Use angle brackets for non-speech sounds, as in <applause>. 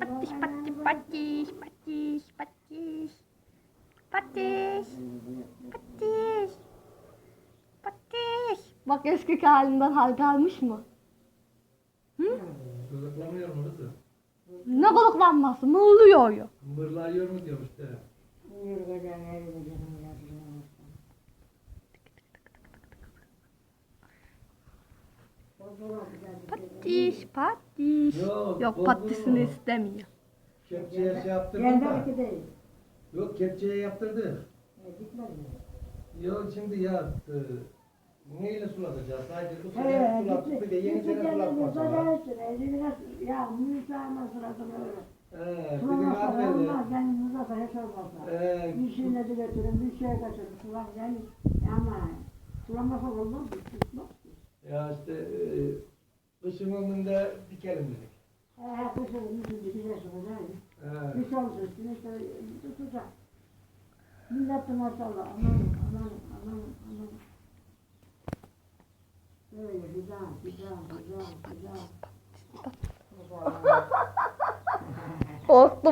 patiş patiş patiş patiş patiş patiş patiş patiş. Bak eski halinden hal kalmış mı? Gıdıklamıyor mu kızım? Ne balıklanması mı oluyor ya? Mırlayıyor mu diyorum işte. Patiş patiş. Yok, Yok patisini istemiyor. Kepçeye şey hareket değil. Yok kepçeye yaptırdık. E? Yok şimdi ya e, neyle sulatacağız? Sadece bu sene sulattık bir de yeni sene Eline ya müsaade bir de Sulamazsa olmaz. Kendiniz olsa hiç olmazsa. He, Bir şeyle de götürün, bir şey kaçırın. Sulam yani. Ama sulamasa olmaz. Tutmaz. Ya işte e, kışın önünde dikelim dedik. He, kışın bütün biliyorsunuz yani. He. Bir şey olsa üstüne işte tutacak. Millet de maşallah. Aman, aman, aman, aman. Böyle güzel, güzel, güzel, güzel. <laughs> Korktum